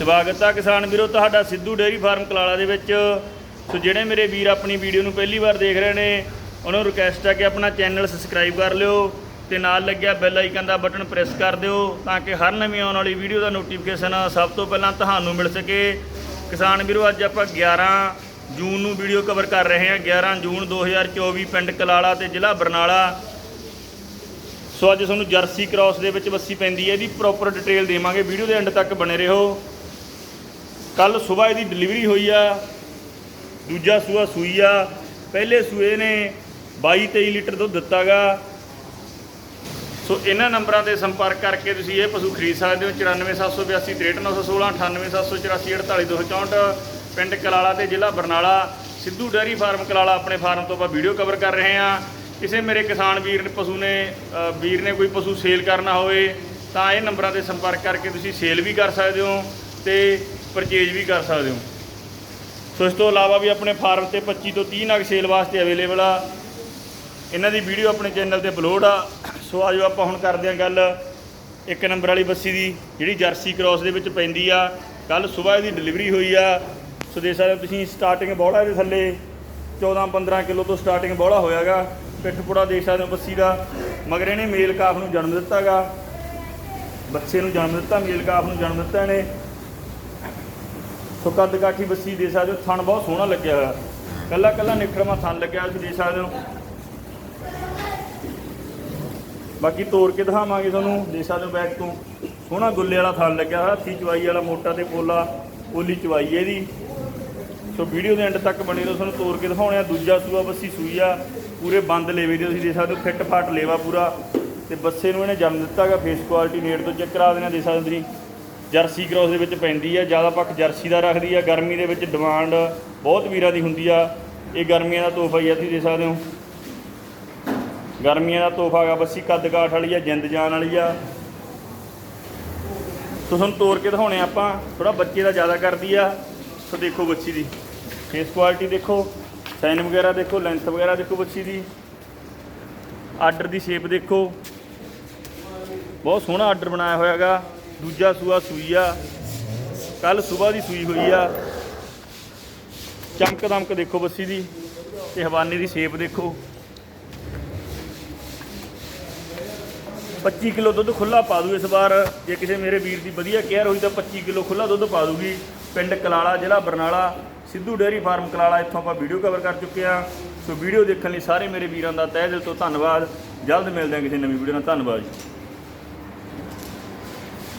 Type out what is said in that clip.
ਸਵਾਗਤ ਆ ਕਿਸਾਨ ਵੀਰੋ, ਤੁਹਾਡਾ ਸਿੱਧੂ ਡੇਅਰੀ ਫਾਰਮ ਕਲਾਲਾ ਦੇ ਵਿੱਚ। ਸੋ ਜਿਹੜੇ ਮੇਰੇ ਵੀਰ ਆਪਣੀ ਵੀਡੀਓ ਨੂੰ ਪਹਿਲੀ ਵਾਰ ਦੇਖ ਰਹੇ ਨੇ, ਉਹਨਾਂ ਨੂੰ ਰਿਕਵੈਸਟ ਆ ਕਿ ਆਪਣਾ ਚੈਨਲ ਸਬਸਕ੍ਰਾਈਬ ਕਰ ਲਿਓ ਤੇ ਨਾਲ ਲੱਗਿਆ ਬੈਲ ਆਈਕਨ ਦਾ ਬਟਨ ਪ੍ਰੈਸ ਕਰ ਦਿਓ ਤਾਂ ਕਿ ਹਰ ਨਵੀਂ ਆਉਣ ਵਾਲੀ ਵੀਡੀਓ ਦਾ ਨੋਟੀਫਿਕੇਸ਼ਨ ਸਭ ਤੋਂ ਪਹਿਲਾਂ ਤੁਹਾਨੂੰ ਮਿਲ ਸਕੇ। ਕਿਸਾਨ ਵੀਰੋ, ਅੱਜ ਆਪਾਂ 11 ਜੂਨ ਨੂੰ ਵੀਡੀਓ ਕਵਰ ਕਰ ਰਹੇ ਹਾਂ। 11 ਜੂਨ 2024 ਪਿੰਡ ਕਲਾਲਾ ਤੇ ਜ਼ਿਲ੍ਹਾ ਬਰਨਾਲਾ। ਸੋ ਅੱਜ ਤੁਹਾਨੂੰ ਜਰਸੀ ਕ੍ਰਾਸ ਦੇ ਵਿੱਚ ਬੱਸੀ ਪੈਂਦੀ ਹੈ। ਇਹਦੀ ਪ੍ਰੋਪਰ ਡਿਟੇਲ ਦੇਵਾਂਗੇ। ਵੀਡੀਓ ਦੇ ਐਂਡ ਤੱਕ ਬਣੇ ਰਹੋ। ਕੱਲ ਸਵੇਰ ਇਹਦੀ ਡਿਲੀਵਰੀ ਹੋਈ ਆ, ਦੂਜਾ ਸੂਆ ਸੂਈ ਆ, ਪਹਿਲੇ ਸੂਏ ਨੇ 22 23 ਲੀਟਰ ਦੁੱਧ ਦਿੱਤਾਗਾ। ਸੋ ਇਹਨਾਂ ਨੰਬਰਾਂ ਤੇ ਸੰਪਰਕ ਕਰਕੇ ਤੁਸੀਂ ਇਹ ਪਸ਼ੂ ਖਰੀਦ ਸਕਦੇ ਹੋ 94782 63916 98784 48264 ਪਿੰਡ ਕਲਾਲਾ ਤੇ ਜ਼ਿਲ੍ਹਾ ਬਰਨਾਲਾ, ਸਿੱਧੂ ਡੈਰੀ ਫਾਰਮ, ਕਲਾਲਾ ਆਪਣੇ ਫਾਰਮ ਤੋਂ ਆਪਾਂ ਵੀਡੀਓ ਕਵਰ ਕਰ ਰਹੇ ਹਾਂ। ਕਿਸੇ ਮੇਰੇ ਕਿਸਾਨ ਵੀਰ ਨੇ, ਪਸ਼ੂ ਨੇ ਵੀਰ ਨੇ ਕੋਈ ਪਸ਼ੂ ਸੇਲ ਕਰਨਾ ਹੋਵੇ, ਤਾਂ ਇਹ ਨੰਬਰਾਂ ਤੇ ਸੰਪਰਕ ਕਰਕੇ ਤੁਸੀਂ ਸੇਲ ਵੀ ਕਰ ਸਕਦੇ ਹੋ ਤੇ ਪਰਚੇਜ ਵੀ ਕਰ ਸਕਦੇ ਹੋ। ਸੋ ਇਸ ਤੋਂ ਇਲਾਵਾ ਵੀ ਆਪਣੇ ਫਾਰਮ ਤੇ 25 ਤੋਂ 30 ਨਗ ਸੇਲ ਵਾਸਤੇ ਅਵੇਲੇਬਲ ਆ। ਇਹਨਾਂ ਦੀ ਵੀਡੀਓ ਆਪਣੇ ਚੈਨਲ ਤੇ ਅਪਲੋਡ ਆ। ਸੋ ਆਜੋ ਆਪਾਂ ਹੁਣ ਕਰਦੇ ਹਾਂ ਗੱਲ। ਇੱਕ ਨੰਬਰ ਵਾਲੀ ਬੱਸੀ ਦੀ, ਜਿਹੜੀ ਜਰਸੀ ਕ੍ਰਾਸ ਦੇ ਵਿੱਚ ਪੈਂਦੀ ਆ। ਕੱਲ ਸਵੇਰ ਦੀ ਡਿਲੀਵਰੀ ਹੋਈ ਆ। ਸੋ ਦੇਖ ਸਕਦੇ ਹੋ ਤੁਸੀਂ ਸਟਾਰਟਿੰਗ ਬੋੜਾ ਦੇ ਥੱਲੇ। 14 15 ਕਿਲੋ ਤੋਂ ਸਟਾਰਟਿੰਗ ਬੋੜਾ ਹੋਇਆਗਾ। ਪਿੱਠ ਪੁੜਾ ਦੇਖ ਸਕਦੇ ਹੋ ਬੱਸੀ ਦਾ। ਮਗਰ ਇਹਨੇ ਮੇਲ ਕਾਫ ਨੂੰ ਜਨਮ ਦਿੱਤਾਗਾ। ਬੱਚੇ ਨੂੰ ਜਨਮ ਦਿੱਤਾ, ਮੇਲ ਕਾਫ ਨੂੰ ਜਨਮ ਦਿੱਤਾ ਇਹਨੇ। ਸੋ ਕੱਦ ਕਾਠੀ ਬੱਸੀ ਦੇ ਸਕਦੇ ਹੋ, ਥਣ ਬਹੁਤ ਸੋਹਣਾ ਲੱਗਿਆ ਹੋਇਆ। ਕੱਲਾ ਕੱਲਾ ਨਿਖਰਮਾ ਥਣ ਲੱਗਿਆ ਤੁਸੀਂ ਦੇ ਸਕਦੇ ਹੋ। ਬਾਕੀ ਤੋੜ ਕੇ ਦਿਖਾਵਾਂਗੇ ਤੁਹਾਨੂੰ, ਦੇ ਸਕਦੇ ਹੋ ਬੈਕ ਤੋਂ। ਸੋਹਣਾ ਗੁੱਲੇ ਵਾਲਾ ਥਣ ਲੱਗਿਆ ਹੋਇਆ, ਹੱਥੀ ਚਵਾਈ ਵਾਲਾ ਮੋਟਾ ਤੇ ਪੋਲਾ, ਪੋਲੀ ਚਵਾਈ ਇਹਦੀ। ਸੋ ਵੀਡੀਓ ਦੇ ਐਂਡ ਤੱਕ ਬਣੇ ਰਹੋ, ਤੁਹਾਨੂੰ ਤੋੜ ਕੇ ਦਿਖਾਉਣੇ ਆ। ਦੂਜਾ ਸੂਆ ਬੱਸੀ ਸੂਈ ਆ, ਪੂਰੇ ਬੰਦ ਲੇਵੇ ਦੇ ਤੁਸੀਂ ਦੇ ਸਕਦੇ ਹੋ ਫਿੱਟ ਫਾਟ ਲੇਵਾ ਪੂਰਾ। ਤੇ ਬੱਸੇ ਨੂੰ ਇਹਨੇ ਜਨਮ ਦਿੱਤਾਗਾ ਫੇਸ ਕੁਆਲਿਟੀ ਨੇੜ ਤੋਂ ਚੈੱਕ ਕਰਾ ਦੇਣਾ, ਦੇ ਸਕਦੇ ਤੁਸੀਂ। ਜਰਸੀ ਕ੍ਰਾਸ ਦੇ ਵਿੱਚ ਪੈਂਦੀ ਆ, ਜ਼ਿਆਦਾ ਪੱਖ ਜਰਸੀ ਦਾ ਰੱਖਦੀ ਆ, ਗਰਮੀ ਦੇ ਵਿੱਚ ਡਿਮਾਂਡ ਬਹੁਤ ਵੀਰਾਂ ਦੀ ਹੁੰਦੀ ਆ। ਇਹ ਗਰਮੀਆਂ ਦਾ ਤੋਹਫਾ ਹੀ ਆ, ਤੁਸੀਂ ਦੇ ਸਕਦੇ ਹੋ। ਗਰਮੀਆਂ ਦਾ ਤੋਹਫਾ ਹੈਗਾ ਬੱਸੀ ਕੱਦ ਕਾਠ ਵਾਲੀ ਆ, ਜਿੰਦ ਜਾਨ ਵਾਲੀ ਆ। ਸੋ ਤੁਹਾਨੂੰ ਤੋੜ ਕੇ ਦਿਖਾਉਣੇ ਆਪਾਂ ਥੋੜਾ ਬੱਚੇ ਦਾ ਜ਼ਿਆਦਾ ਕਰਦੀ ਆ। ਸੋ ਦੇਖੋ ਬੱਚੀ ਦੀ। ਫੇਸ ਕੁਆਲਿਟੀ ਦੇਖੋ ਸਾਈਨ ਵਗੈਰਾ ਦੇਖੋ ਲੈਂਥ ਵਗੈਰਾ ਦੇਖੋ ਬੱਚੀ ਦੀ। ਆਰਡਰ ਦੀ ਸ਼ੇਪ ਦੇਖੋ। ਬਹੁਤ ਸੋਹਣਾ ਆਰਡਰ ਬਣਾਇਆ ਹੋਇਆ ਹੈਗਾ। ਦੂਜਾ ਸੂਆ ਸੂਈ ਆ। ਕੱਲ ਸਵੇਰ ਦੀ ਸੂਈ ਹੋਈ ਆ। ਚਮਕ ਦਮਕ ਦੇਖੋ ਬੱਸੀ ਦੀ ਤੇ ਹਵਾਨੇ ਦੀ ਸ਼ੇਪ ਦੇਖੋ। 25 ਕਿਲੋ ਦੁੱਧ ਖੁੱਲਾ ਪਾ ਦੂ ਇਸ ਵਾਰ। ਜੇ ਕਿਸੇ ਮੇਰੇ ਵੀਰ ਦੀ ਵਧੀਆ ਕੇਅਰ ਹੋਈ ਤਾਂ 25 ਕਿਲੋ ਖੁੱਲਾ ਦੁੱਧ ਪਾ ਦੂਗੀ। ਪਿੰਡ ਕਲਾਲਾ, ਜ਼ਿਲ੍ਹਾ ਬਰਨਾਲਾ, ਸਿੱਧੂ ਡੇਅਰੀ ਫਾਰਮ ਕਲਾਲਾ ਇੱਥੋਂ ਆਪਾਂ ਵੀਡੀਓ ਕਵਰ ਕਰ ਚੁੱਕੇ ਆ ਸੋ ਵੀਡੀਓ ਦੇਖਣ ਲਈ ਸਾਰੇ ਮੇਰੇ ਵੀਰਾਂ ਦਾ ਤਹਿ ਦਿਲ ਤੋਂ ਧੰਨਵਾਦ। ਜਲਦ ਮਿਲਦੇ ਹਾਂ ਕਿਸੇ ਨਵੀਂ ਵੀਡੀਓ ਨਾਲ। ਧੰਨਵਾਦ ਜੀ।